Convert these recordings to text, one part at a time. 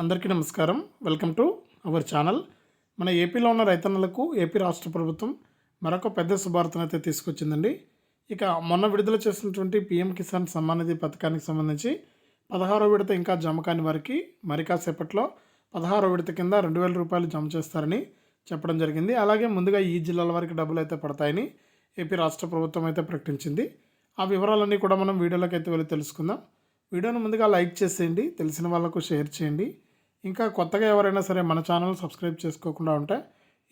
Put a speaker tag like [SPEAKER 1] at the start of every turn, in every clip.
[SPEAKER 1] అందరికీ నమస్కారం. Welcome to our channel. మన ఏపీలో ఉన్న రైతన్నలకు ఏపీ రాష్ట్ర ప్రభుత్వం మరొక పెద్ద శుభార్తను అయితే తీసుకొచ్చిందండి. ఇక మొన్న విడుదల చేసినటువంటి పీఎం కిసాన్ సమ్మాన్ నిధి పథకానికి సంబంధించి పదహారో విడత ఇంకా జమ కాని వారికి మరి కాసేపట్లో పదహారో విడత కింద రెండు వేల రూపాయలు జమ చేస్తారని చెప్పడం జరిగింది. అలాగే ముందుగా ఈ జిల్లాల వారికి డబ్బులు అయితే పడతాయని ఏపీ రాష్ట్ర ప్రభుత్వం అయితే ప్రకటించింది. ఆ వివరాలన్నీ కూడా మనం వీడియోలోకి అయితే వెళ్ళి తెలుసుకుందాం. వీడియోను ముందుగా లైక్ చేసేయండి. తెలిసిన వాళ్ళకు షేర్ చేయండి. ఇంకా కొత్తగా ఎవరైనా సరే మన ఛానల్ సబ్స్క్రైబ్ చేసుకోకుండా ఉంటే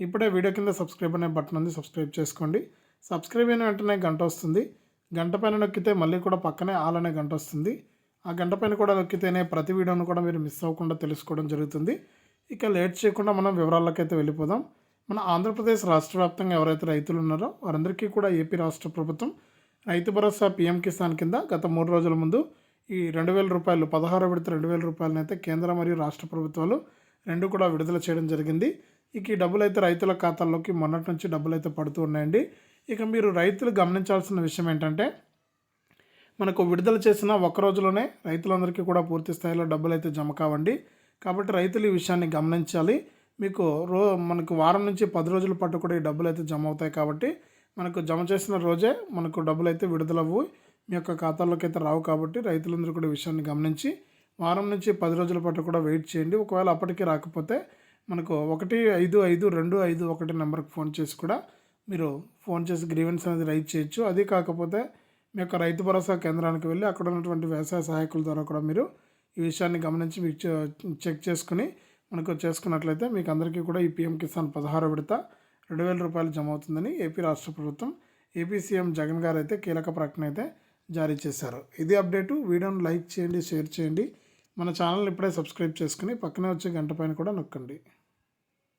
[SPEAKER 1] ఇప్పుడే వీడియో కింద సబ్స్క్రైబ్ అనే బటన్ ఉంది సబ్స్క్రైబ్ చేసుకోండి. సబ్స్క్రైబ్ అయిన వెంటనే గంట వస్తుంది. గంట పైన నొక్కితే మళ్ళీ కూడా పక్కనే ఆల్ అనే గంట వస్తుంది. ఆ గంట పైన కూడా నొక్కితేనే ప్రతి వీడియోను కూడా మీరు మిస్ అవ్వకుండా తెలుసుకోవడం జరుగుతుంది. ఇక లేట్ చేయకుండా మనం వివరాలకైతే వెళ్ళిపోదాం. మన ఆంధ్రప్రదేశ్ రాష్ట్ర వ్యాప్తంగా ఎవరైతే రైతులు ఉన్నారో వారందరికీ కూడా ఏపీ రాష్ట్ర ప్రభుత్వం రైతు భరోసా పీఎం కిసాన్ కింద గత మూడు రోజుల ముందు ఈ రెండు వేల రూపాయలు పదహారో విడత రెండు వేల రూపాయలను అయితే కేంద్ర మరియు రాష్ట్ర ప్రభుత్వాలు రెండు కూడా విడుదల చేయడం జరిగింది. ఇక ఈ డబ్బులు అయితే రైతుల ఖాతాల్లోకి మొన్నటి నుంచి డబ్బులు అయితే పడుతూ ఉన్నాయండి. ఇక మీరు రైతులు గమనించాల్సిన విషయం ఏంటంటే మనకు విడుదల చేసిన ఒక్క రోజులోనే రైతులందరికీ కూడా పూర్తి స్థాయిలో డబ్బులు అయితే జమ కావండి. కాబట్టి రైతులు ఈ విషయాన్ని గమనించాలి. మీకు రో మనకు వారం నుంచి పది రోజుల పాటు కూడా ఈ డబ్బులు అయితే జమ అవుతాయి కాబట్టి మనకు జమ చేసిన రోజే మనకు డబ్బులు అయితే విడుదలవు మీ యొక్క ఖాతాల్లోకి అయితే రావు కాబట్టి రైతులందరూ కూడా విషయాన్ని గమనించి వారం నుంచి పది రోజుల పాటు కూడా వెయిట్ చేయండి. ఒకవేళ అప్పటికి రాకపోతే మనకు ఒకటి ఐదు ఐదు రెండు ఐదు ఒకటి నెంబర్కి ఫోన్ చేసి కూడా మీరు ఫోన్ చేసి గ్రీవెన్స్ అనేది రైట్ చేయొచ్చు. అది కాకపోతే మీ యొక్క రైతు భరోసా కేంద్రానికి వెళ్ళి అక్కడ ఉన్నటువంటి వ్యవసాయ సహాయకుల ద్వారా కూడా మీరు ఈ విషయాన్ని గమనించి మీకు చె- చెక్ చేసుకుని మనకు చేసుకున్నట్లయితే మీకు అందరికీ కూడా ఈ పిఎం కిసాన్ పదహారు విడత రెండు వేల రూపాయలు జమ అవుతుందని ఏపీ రాష్ట్ర ప్రభుత్వం ఏపీ సీఎం జగన్ గారు అయితే కీలక ప్రకటన అయితే జారీ చేశారు. ఇది అప్డేటు. వీడియోను లైక్ చేయండి షేర్ చేయండి. మన ఛానల్ని ఇప్పుడే సబ్స్క్రైబ్ చేసుకుని పక్కనే వచ్చే గంట పైన కూడా నొక్కండి.